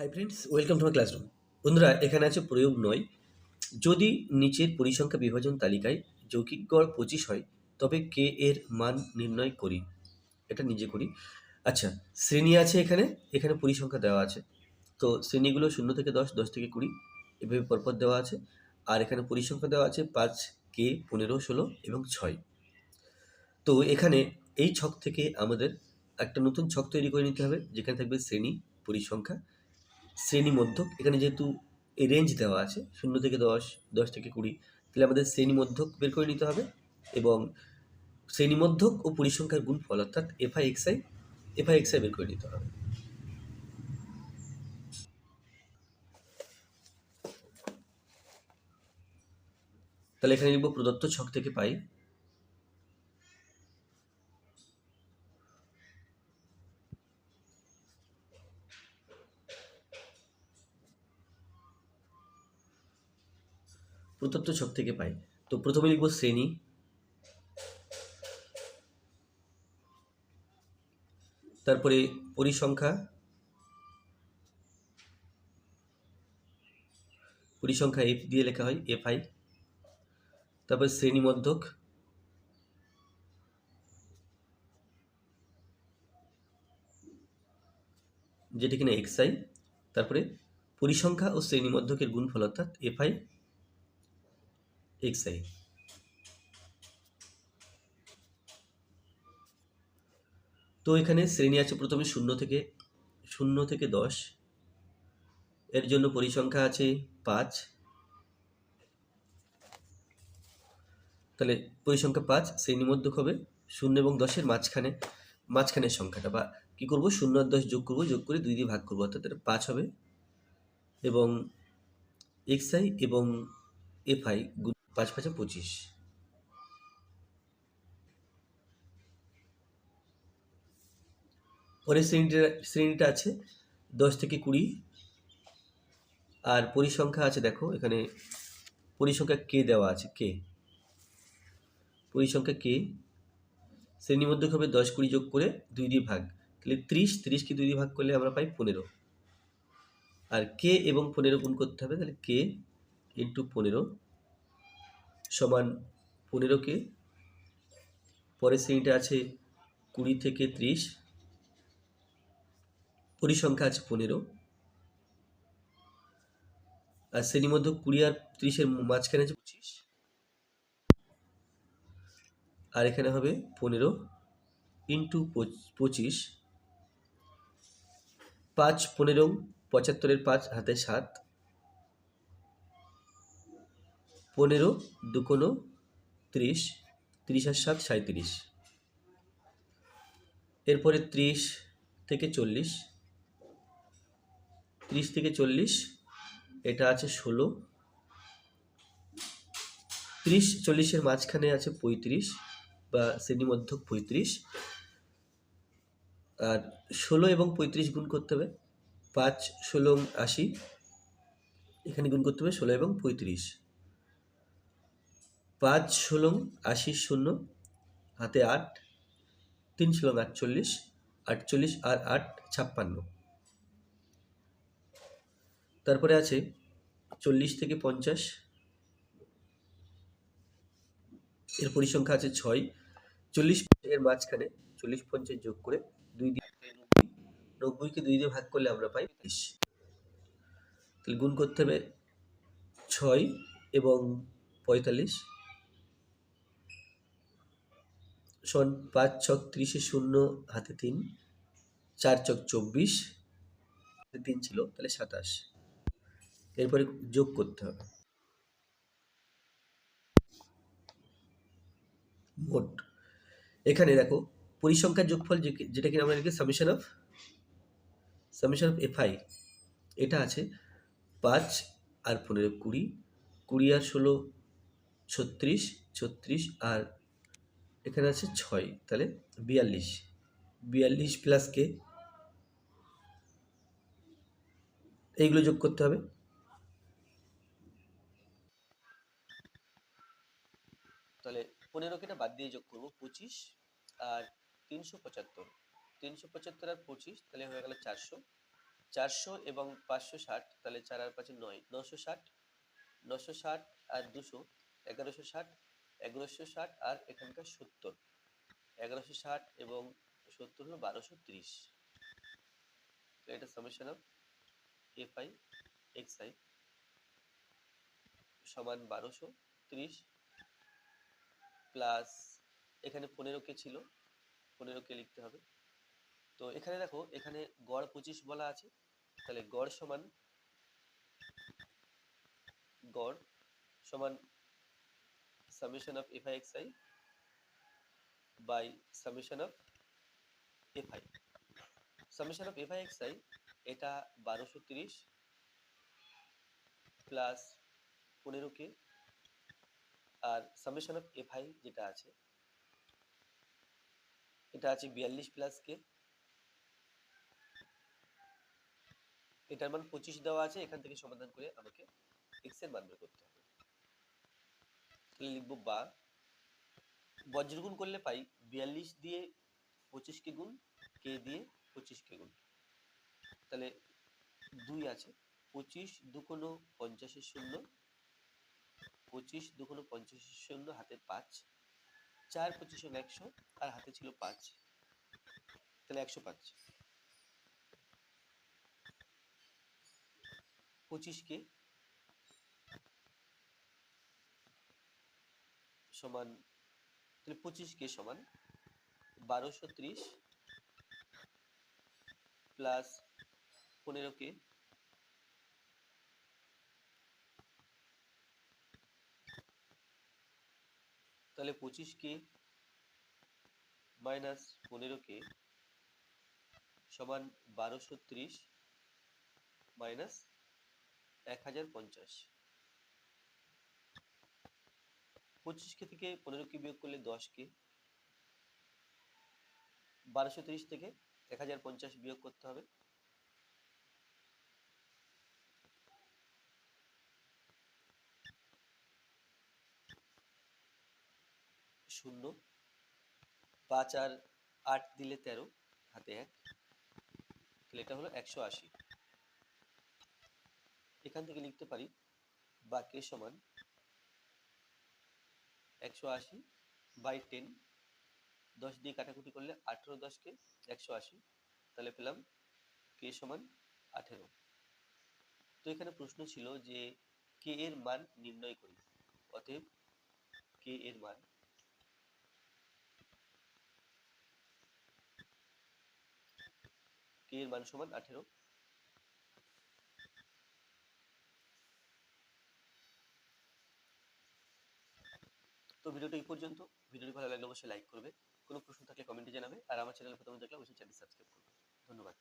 Hi friends welcome to my classroom বন্ধুরা, এখানে আছে প্রয়োগ নয়। যদি নিচের পরিসংখ্যা বিভাজন তালিকায় যৌগিক গড় পঁচিশ হয়, তবে কে এর মান নির্ণয় করি। এটা নিজে করি। আচ্ছা শ্রেণি আছে এখানে এখানে পরিসংখ্যা দেওয়া আছে। তো শ্রেণীগুলো শূন্য থেকে দশ দশ থেকে কুড়ি, এভাবে পরপর দেওয়া আছে। আর এখানে পরিসংখ্যা দেওয়া আছে পাঁচ কে পনেরো, ষোলো এবং ছয়। তো এখানে এই ছক থেকে আমাদের একটা নতুন ছক তৈরি করে নিতে হবে, যেখানে থাকবে শ্রেণি, পরিসংখ্যা। শ্রেণি মধ্যক এখানে যেহেতু রেঞ্জ দেওয়া আছে, শূন্য থেকে দশ দশ থেকে কুড়ি, তাহলে আমাদের শ্রেণি মধ্যক বের করে নিতে হবে এবং শ্রেণি মধ্যক ও পরিসংখ্যার গুণফল, অর্থাৎ এফআই এক্সআই এফআই এক্সআই বের করে নিতে হবে। তাহলে এখানে লিখব প্রদত্ত ছক থেকে পাই প্রদত্ত ছক থেকে পাই। তো প্রথমে লিখব শ্রেণি। তারপরে পরিসংখ্যা। পরিসংখ্যা এফ দিয়ে লেখা হয় এফ আই তারপরে শ্রেণি মধ্যক যেটা কিনা এক্স আই তারপরে পরিসংখ্যা ও শ্রেণি মধ্যকের গুণফল অর্থাৎ এফ আই এক্স আই তো এখানে শ্রেণি আছে প্রথমে শূন্য থেকে শূন্য থেকে দশ। এর জন্য পরিসংখ্যা আছে পাঁচ। তাহলে পরিসংখ্যা পাঁচ, শ্রেণি মধ্যক হবে শূন্য এবং দশের মাঝখানে, মাঝখানের সংখ্যাটা বা কী করব? শূন্য আর দশ যোগ করব, যোগ করে দুই দিয়ে ভাগ করব, অর্থাৎ পাঁচ হবে। এবং এক্স আই এবং এফ আই পাঁচ পাঁচে পঁচিশ। পরের শ্রেণীটা শ্রেণীটা আছে দশ থেকে কুড়ি। আর পরিসংখ্যা আছে, দেখো, এখানে পরিসংখ্যা কে দেওয়া আছে, কে? পরিসংখ্যা কে? শ্রেণির মধ্যে হবে দশ কুড়ি যোগ করে দুই দিয়ে ভাগ। তাহলে ত্রিশ ত্রিশকে দুই দিয়ে ভাগ করলে আমরা পাই পনেরো। আর কে এবং পনেরো গুণ করতে হবে, তাহলে কে ইন্টু পনেরো। সমান পনেরোকে পরের শ্রেণীটা আছে কুড়ি থেকে ত্রিশ। পরিসংখ্যা আছে পনেরো। আর শ্রেণির মধ্যে কুড়ি আর ত্রিশের মাঝখানে আছে পঁচিশ। আর এখানে হবে পনেরো ইন্টু পঁচিশ। পাঁচ পনেরো পঁচাত্তরের পাঁচ হাতে সাত। পনেরো, দুকোনো, ত্রিশ ত্রিশ আর সাত সাঁত্রিশ এরপরে ত্রিশ থেকে চল্লিশ। ত্রিশ থেকে চল্লিশ, এটা আছে ষোলো। ত্রিশ, চল্লিশের মাঝখানে আছে পঁয়ত্রিশ বা শ্রেণীমধ্যক পঁয়ত্রিশ। আর ষোলো এবং পঁয়ত্রিশ গুণ করতে হবে। পাঁচ, ষোলো, আশি। এখানে গুণ করতে হবে ষোলো এবং পঁয়ত্রিশ। পাঁচ ষোলো আশি শূন্য, হাতে আট, তিন ষোলো আটচল্লিশ আটচল্লিশ আর আট ছাপ্পান্ন। তারপরে আছে চল্লিশ থেকে পঞ্চাশ। এর পরিসংখ্যা আছে ছয়। চল্লিশ এর মাঝখানে চল্লিশ পঞ্চাশ যোগ করে দুই দিয়ে নব্বই। নব্বইকে দুই দিয়ে ভাগ করলে আমরা পাই বিশ। তাহলে গুণ করতে হবে ছয় এবং পঁয়তাল্লিশ। পাঁচ ছক ত্রিশে শূন্য হাতে তিন, চার চক চব্বিশ তিন ছিল, তাহলে সাতাশ। এরপরে যোগ করতে হবে। মোট। এখানে দেখো পরিসংখ্যার যোগফল যেটা কিনা আমরা লিখি summation of summation of FI এটা আছে পাঁচ আর পনেরো কুড়ি কুড়ি আর ষোলো ছত্রিশ ছত্রিশ আর এখানে আছে ছয়, তাহলে বিয়াল্লিশ। বিয়াল্লিশ প্লাস কে? এইগুলো যোগ করতে হবে। তাহলে পনেরো কেটা বাদ দিয়ে যোগ করব, পঁচিশ আর তিনশো পঁচাত্তর। তিনশো পঁচাত্তর আর পঁচিশ, তাহলে হয়ে গেল চারশো। চারশো এবং পাঁচশো ষাট, তাহলে চার আর পাঁচে নয়। নশো ষাট নশো ষাট আর দুশো, এগারোশো ষাট এগারোশো ষাট আর এখানকার সত্তর। এগারোশো ষাট এবং সত্তর হলো বারোশো তিরিশ। এটা summation of F I X I সমান বারোশো তিরিশ প্লাস এখানে পনেরো কে ছিল, পনেরো কে লিখতে হবে। তো এখানে দেখো, এখানে গড় পঁচিশ বলা আছে, তাহলে গড় সমান গড় সমান summation of F I summation of F I X I এটা বারোশো তিরিশ প্লাস পনেরো কে আর সামেশন অফ এফ আই যেটা আছে, এটা আছে বিয়াল্লিশ প্লাস কে এটার মান পঁচিশ দেওয়া আছে, এখান থেকে সমাধান করে আমাকে এক্সের মান বের করতে হবে। তাহলে লিখব বা বজ্রগুণ করলে পাই বিয়াল্লিশ দিয়ে পঁচিশকে গুণ, কে দিয়ে পঁচিশকে গুণ। তাহলে দুই আছে, পঁচিশ দুকোনো পঞ্চাশের শূন্য, পঁচিশ দুকোনো পঞ্চাশের শূন্য হাতে পাঁচ, চার পঁচিশ হলো একশো, আর হাতে ছিল পাঁচ। তাহলে একশো পাঁচ। পঁচিশকে সমান, তাহলে পঁচিশ কে সমান? বারোশো ত্রিশ প্লাস পনেরো কে? তাহলে পঁচিশকে মাইনাস পনেরো কে সমান বারোশো ত্রিশ মাইনাস এক হাজার পঞ্চাশ। পঁচিশকে থেকে পনেরোকে বিয়োগ করলে দশকে। বারোশো তিরিশ থেকে এক হাজার পঞ্চাশ বিয়োগ করতে হবে। শূন্য। পাঁচ আর আট দিলে তেরো, হাতে এক। তাহলে এটা হলো একশো আশি। এখান থেকে লিখতে পারি বা কে সমান একশো আশি বাই টেন দশ দিয়ে কাটাকুটি করলে আঠেরো দশকে একশো আশি, তাহলে পেলাম কে সমান আঠেরো। তো এখানে প্রশ্ন ছিল যে কে এর মান নির্ণয় করি, অতএব কে এর মান কে এর মান সমান আঠেরো। তো ভিডিওটা এই পর্যন্ত। ভিডিওটি ভালো লাগলে অবশ্যই লাইক করবে। কোনো প্রশ্ন থাকলে কমেন্টে জানাবে। আর আমার চ্যানেল প্রথমে দেখলে অবশ্যই চ্যানেল সাবস্ক্রাইব করবে। ধন্যবাদ।